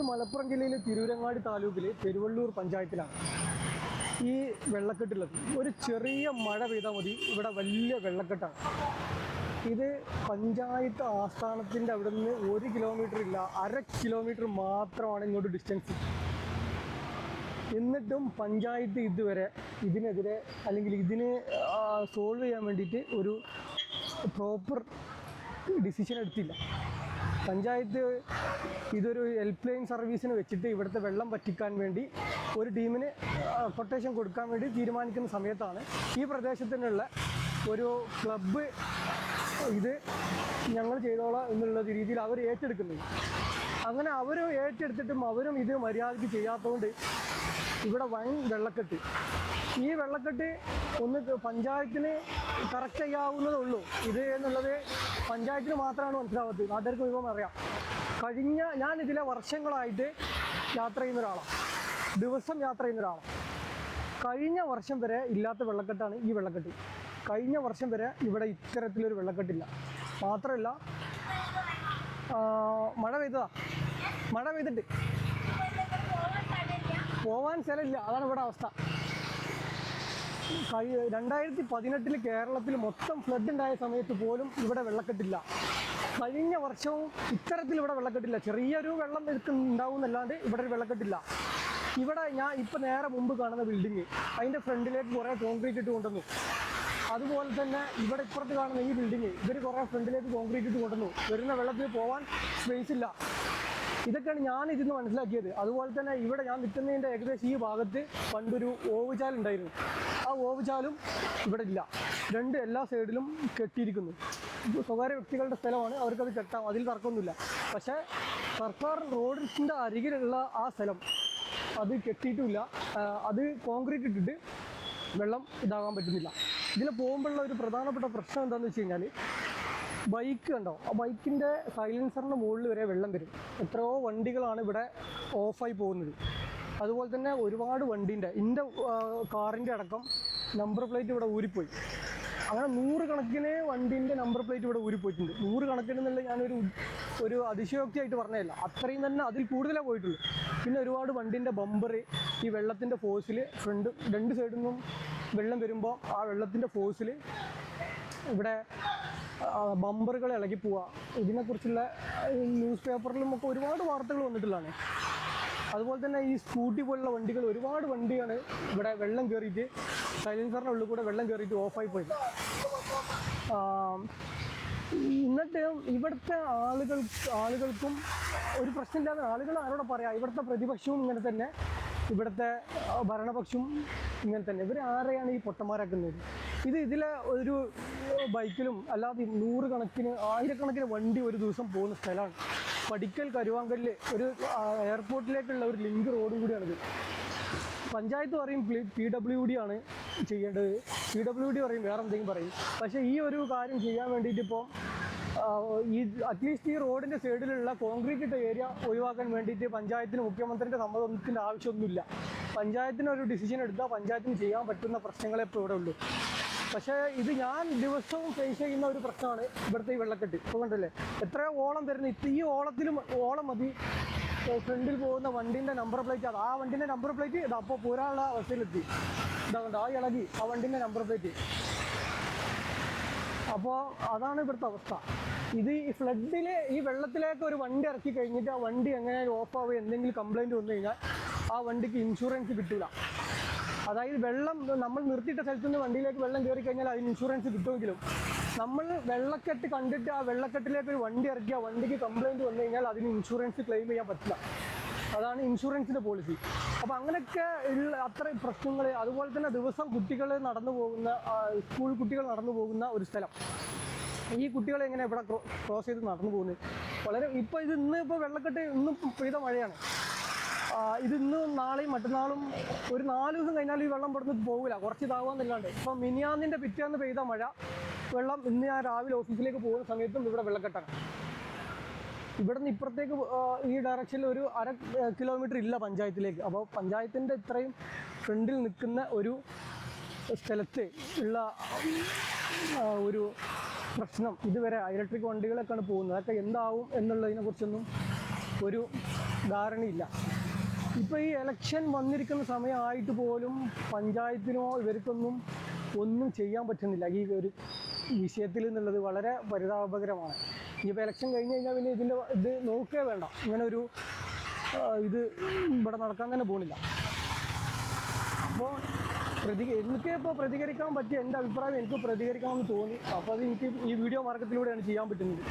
ഇത് മലപ്പുറം ജില്ലയിലെ തിരൂരങ്ങാടി താലൂക്കിലെ പെരുവള്ളൂർ പഞ്ചായത്തിലാണ് ഈ വെള്ളക്കെട്ടുള്ളത്. ഒരു ചെറിയ മഴ പെയ്താൽ മതി. ഇവിടെ വലിയ വെള്ളക്കെട്ടാണ്. ഇത് പഞ്ചായത്ത് ആസ്ഥാനത്തിന്റെ അവിടെ നിന്ന് ഒരു കിലോമീറ്റർ ഇല്ല. അര കിലോമീറ്റർ മാത്രമാണ് ഇങ്ങോട്ട് ഡിസ്റ്റൻസ് എന്നിട്ടും പഞ്ചായത്ത് ഇതുവരെ ഇതിനെതിരെ അല്ലെങ്കിൽ ഇതിന് സോൾവ് ചെയ്യാൻ വേണ്ടിയിട്ട് ഒരു പ്രോപ്പർ ഡിസിഷൻ എടുത്തില്ല. പഞ്ചായത്ത് ഇതൊരു ഹെൽപ്പ് ലൈൻ സർവീസിന് വെച്ചിട്ട് ഇവിടുത്തെ വെള്ളം പറ്റിക്കാൻ വേണ്ടി ഒരു ടീമിന് കൊട്ടേഷൻ കൊടുക്കാൻ വേണ്ടി തീരുമാനിക്കുന്ന സമയത്താണ് ഈ പ്രദേശത്തിനുള്ള ഒരു ക്ലബ്ബ് ഇത് ഞങ്ങൾ ചെയ്തോളാം എന്നുള്ള രീതിയിൽ അവർ ഏറ്റെടുക്കുന്നത്. അങ്ങനെ അവർ ഏറ്റെടുത്തിട്ടും അവരും ഇത് മര്യാദയ്ക്ക് ചെയ്യാത്തതുകൊണ്ട് ഇവിടെ വൻ വെള്ളക്കെട്ട്. ഈ വെള്ളക്കെട്ട് ഒന്ന് പഞ്ചായത്തിന് കറക്റ്റ് ചെയ്യാവുന്നതേ ഉള്ളൂ ഇത് എന്നുള്ളത് പഞ്ചായത്തിന് മാത്രമാണ് മനസ്സിലാവാത്തത്. നാട്ടുകാർക്ക് മുഴുവൻ അറിയാം. കഴിഞ്ഞ ഞാൻ ഇതിലെ വർഷങ്ങളായിട്ട് യാത്ര ചെയ്യുന്ന ഒരാളാണ് ദിവസം യാത്ര ചെയ്യുന്ന ഒരാളാണ് കഴിഞ്ഞ വർഷം വരെ ഇല്ലാത്ത വെള്ളക്കെട്ടാണ് ഈ വെള്ളക്കെട്ട്. കഴിഞ്ഞ വർഷം വരെ ഇവിടെ ഇത്തരത്തിലൊരു വെള്ളക്കെട്ടില്ല. മാത്രമല്ല മഴ പെയ്തതാ. മഴ പെയ്തിട്ട്. പോവാൻ സ്ഥലമില്ല. അതാണ് ഇവിടെ അവസ്ഥ. രണ്ടായിരത്തി പതിനെട്ടിൽ കേരളത്തിൽ മൊത്തം ഫ്ലഡ് ഉണ്ടായ സമയത്ത് പോലും ഇവിടെ വെള്ളക്കെട്ടില്ല. കഴിഞ്ഞ വർഷവും ഇത്തരത്തിൽ ഇവിടെ വെള്ളക്കെട്ടില്ല. ചെറിയൊരു വെള്ളം ഉണ്ടാവും എന്നല്ലാണ്ട് ഇവിടെ ഒരു വെള്ളക്കെട്ടില്ല. ഇവിടെ ഞാൻ ഇപ്പം നേരെ മുമ്പ് കാണുന്ന ബിൽഡിങ്. അതിന്റെ ഫ്രണ്ടിലേക്ക് കുറേ കോൺക്രീറ്റ് ഇട്ട് കൊണ്ടുവന്നു. അതുപോലെ തന്നെ ഇവിടെ ഇപ്പുറത്ത് കാണുന്ന ഈ ബിൽഡിങ്. ഇവർ കുറേ ഫ്രണ്ടിലേക്ക് കോൺക്രീറ്റ് ഇട്ട് കൊണ്ടുവന്നു. വരുന്ന വെള്ളത്തിൽ പോകാൻ സ്പേസ് ഇല്ല. ഇതൊക്കെയാണ് ഞാൻ ഇതിന്ന് മനസ്സിലാക്കിയത്. അതുപോലെ തന്നെ ഇവിടെ ഞാൻ നിൽക്കുന്നതിന്റെ ഏകദേശം ഈ ഭാഗത്ത് പണ്ടൊരു ഓവുചാൽ ഉണ്ടായിരുന്നു. ആ ഓവുചാലും ഇവിടെ ഇല്ല. രണ്ട് എല്ലാ സൈഡിലും കെട്ടിയിരിക്കുന്നു. സ്വകാര്യ വ്യക്തികളുടെ സ്ഥലമാണ്. അവർക്കത് കെട്ടാം. അതിൽ തർക്കമൊന്നുമില്ല. പക്ഷേ സർക്കാർ റോഡിന്റെ അരികിലുള്ള ആ സ്ഥലം അത് കെട്ടിയിട്ടുമില്ല അത് കോൺക്രീറ്റ് ഇട്ടിട്ട് വെള്ളം ഇതാകാൻ പറ്റുന്നില്ല. ഇതിൽ പോകുമ്പോഴുള്ള ഒരു പ്രധാനപ്പെട്ട പ്രശ്നം എന്താണെന്ന് വെച്ച് കഴിഞ്ഞാൽ ബൈക്ക് കണ്ടോ? ആ ബൈക്കിന്റെ സൈലൻസറിന്റെ മുകളിൽ വരെ വെള്ളം വരും. എത്രയോ വണ്ടികളാണ് ഇവിടെ ഓഫായി പോകുന്നത്. അതുപോലെ തന്നെ ഒരുപാട് വണ്ടീന്റെ എന്റെ കാറിന്റെ അടക്കം നമ്പർ പ്ലേറ്റ് ഇവിടെ ഊരിപ്പോയി. അങ്ങനെ നൂറ് കണക്കിന് വണ്ടീന്റെ നമ്പർ പ്ലേറ്റ് ഇവിടെ ഊരിപ്പോയിട്ടുണ്ട്. നൂറ് കണക്കിന് എന്നുള്ള ഞാനൊരു ഒരു അതിശയോക്തിയായിട്ട് പറഞ്ഞതല്ല. അത്രയും തന്നെ അതിൽ കൂടുതലേ പോയിട്ടുള്ളൂ. പിന്നെ ഒരുപാട് വണ്ടീന്റെ ബമ്പർ ഈ വെള്ളത്തിന്റെ ഫോഴ്സിൽ ഫ്രണ്ട് രണ്ട് സൈഡിൽ നിന്നും വെള്ളം വരുമ്പോൾ ആ വെള്ളത്തിന്റെ ഫോഴ്സിൽ ഇവിടെ ബമ്പറുകൾ ഇളകി പോവുക ഇതിനെക്കുറിച്ചുള്ള ന്യൂസ് പേപ്പറിലും ഒക്കെ ഒരുപാട് വാർത്തകൾ വന്നിട്ടുള്ളതാണ്. അതുപോലെ തന്നെ ഈ സ്കൂട്ടി പോലുള്ള വണ്ടികൾ ഒരുപാട് വണ്ടിയാണ് ഇവിടെ വെള്ളം കയറിയിട്ട് സൈലൻസറിന്റെ ഉള്ളിൽ കൂടെ വെള്ളം കയറിയിട്ട് ഓഫായി പോയത്. ഇന്നത്തെ ഇവിടുത്തെ ആളുകൾ ആളുകൾക്കും ഒരു പ്രശ്നമില്ലാതെ ആളുകൾ ആരോടെ പറയാം? ഇവിടുത്തെ പ്രതിപക്ഷവും ഇങ്ങനെ തന്നെ. ഇവിടുത്തെ ഭരണപക്ഷവും ഇങ്ങനെ തന്നെ. ഇവർ ആരെയാണ് ഈ പൊട്ടന്മാരാക്കുന്നത്? ഇത് ഇതിലെ ഒരു ബൈക്കിലും അല്ലാതെ നൂറ് കണക്കിന് ആയിരക്കണക്കിന് വണ്ടി ഒരു ദിവസം പോകുന്ന സ്ഥലമാണ്. പടിക്കൽ കരുവാങ്കല്ല് ഒരു എയർപോർട്ടിലേക്കുള്ള ഒരു ലിങ്ക് റോഡും കൂടിയാണിത്. പഞ്ചായത്ത് പറയും പി ഡബ്ല്യു ഡി ആണ് ചെയ്യേണ്ടത്. പി ഡബ്ല്യു ഡി പറയും വേറെ എന്തെങ്കിലും പറയും. പക്ഷേ ഈ ഒരു കാര്യം ചെയ്യാൻ വേണ്ടിയിട്ട് ഇപ്പോൾ ഈ അറ്റ്ലീസ്റ്റ് ഈ റോഡിന്റെ സൈഡിലുള്ള കോൺക്രീറ്റ് ഇട്ട ഏരിയ ഒഴിവാക്കാൻ വേണ്ടിയിട്ട് പഞ്ചായത്തിന് മുഖ്യമന്ത്രിയുടെ സമ്മതത്തിന്റെ ആവശ്യമൊന്നുമില്ല. പഞ്ചായത്തിന് ഒരു ഡിസിഷൻ എടുത്താൽ പഞ്ചായത്തിന് ചെയ്യാൻ പറ്റുന്ന പ്രശ്നങ്ങളെ ഇപ്പോൾ ഇവിടെ ഉള്ളൂ. പക്ഷേ ഇത് ഞാൻ ദിവസവും ഫേസ് ചെയ്യുന്ന ഒരു പ്രശ്നമാണ് ഇവിടുത്തെ ഈ വെള്ളക്കെട്ട്. ഇപ്പോൾ കണ്ടല്ലേ? എത്രയോ ഓളം വരുന്ന. ഇപ്പം ഈ ഓളത്തിലും ഓളം മതി. ഫ്രണ്ടിൽ പോകുന്ന വണ്ടിന്റെ നമ്പർ പ്ലേറ്റ് അത് ആ വണ്ടിന്റെ നമ്പർ പ്ലേറ്റ് ഇത് അപ്പോൾ പോരാനുള്ള അവസ്ഥയിലെത്തി. ഇതാ ആ ഇളകി ആ വണ്ടിന്റെ നമ്പർ പ്ലേറ്റ് അപ്പോൾ അതാണ് ഇവിടുത്തെ അവസ്ഥ. ഇത് ഈ ഫ്ലഡിൽ ഈ വെള്ളത്തിലേക്ക് ഒരു വണ്ടി ഇറക്കി കഴിഞ്ഞിട്ട് ആ വണ്ടി എങ്ങനെയാണ് ഓഫ് ആവുക എന്തെങ്കിലും കംപ്ലൈന്റ് വന്നു കഴിഞ്ഞാൽ ആ വണ്ടിക്ക് ഇൻഷുറൻസ് കിട്ടില്ല അതായത് വെള്ളം നമ്മൾ നിർത്തിയിട്ട സ്ഥലത്ത് നിന്ന് വണ്ടിയിലേക്ക് വെള്ളം കയറി കഴിഞ്ഞാൽ അതിന് ഇൻഷുറൻസ് കിട്ടുമെങ്കിലും നമ്മൾ വെള്ളക്കെട്ട് കണ്ടിട്ട് ആ വെള്ളക്കെട്ടിലേക്ക് ഒരു വണ്ടി ഇറക്കി ആ വണ്ടിക്ക് കംപ്ലൈന്റ് വന്നു കഴിഞ്ഞാൽ അതിന് ഇൻഷുറൻസ് ക്ലെയിം ചെയ്യാൻ പറ്റില്ല. അതാണ് ഇൻഷുറൻസിന്റെ പോളിസി അപ്പോൾ അങ്ങനെയൊക്കെ ഉള്ള അത്രയും പ്രശ്നങ്ങൾ അതുപോലെ തന്നെ ദിവസം കുട്ടികൾ നടന്നു പോകുന്ന സ്കൂൾ കുട്ടികൾ നടന്നു പോകുന്ന ഒരു സ്ഥലം. ഈ കുട്ടികളെ എങ്ങനെ ഇവിടെ ക്രോസ് ചെയ്ത് നടന്നു പോകുന്നത്? വളരെ ഇപ്പോൾ ഇത് ഇന്ന് ഇപ്പോൾ വെള്ളക്കെട്ട് ഇന്നും പെയ്ത മഴയാണ്. ഇത് ഇന്നും നാളെയും മറ്റന്നാളും ഒരു നാല് ദിവസം കഴിഞ്ഞാൽ ഈ വെള്ളം ഇവിടുന്ന് പോകില്ല. കുറച്ച് ഇതാവാന്നില്ലാണ്ട് ഇപ്പം മിനിയാന്നിന്റെ പിറ്റേന്ന് പെയ്ത മഴ വെള്ളം ഇന്ന് ഞാൻ രാവിലെ ഓഫീസിലേക്ക് പോകുന്ന സമയത്തും ഇവിടെ വെള്ളക്കെട്ടാണ്. ഇവിടുന്ന് ഇപ്പുറത്തേക്ക് ഈ ഡയറക്ഷനിൽ ഒരു അര കിലോമീറ്റർ ഇല്ല പഞ്ചായത്തിലേക്ക്. അപ്പോൾ പഞ്ചായത്തിന്റെ ഇത്രയും ഫ്രണ്ടിൽ നിൽക്കുന്ന ഒരു സ്ഥലത്ത് ഉള്ള ഒരു പ്രശ്നം. ഇതുവരെ ഇലക്ട്രിക് വണ്ടികളൊക്കെയാണ് പോകുന്നത്. അതൊക്കെ എന്താവും എന്നുള്ളതിനെ കുറിച്ചൊന്നും ഒരു ധാരണയില്ല. ഇപ്പോൾ ഈ ഇലക്ഷൻ വന്നിരിക്കുന്ന സമയമായിട്ട് പോലും പഞ്ചായത്തിനോ ഇവർക്കൊന്നും ഒന്നും ചെയ്യാൻ പറ്റുന്നില്ല. ഈ ഒരു വിഷയത്തിൽ എന്നുള്ളത് വളരെ പരിതാപകരമാണ്. ഇനിയിപ്പോൾ ഇലക്ഷൻ കഴിഞ്ഞ് കഴിഞ്ഞാൽ പിന്നെ ഇതിന്റെ ഇത് നോക്കേ വേണ്ട. ഇങ്ങനെ ഒരു ഇത് ഇവിടെ നടക്കാൻ തന്നെ പോകുന്നില്ല അപ്പോൾ പ്രതി എനിക്ക് ഇപ്പോൾ പ്രതികരിക്കാൻ പറ്റിയ എന്റെ അഭിപ്രായം എനിക്ക് പ്രതികരിക്കണമെന്ന് തോന്നി. അപ്പോൾ അത് എനിക്ക് ഈ വീഡിയോ മാർഗത്തിലൂടെയാണ് ചെയ്യാൻ പറ്റുന്നത്.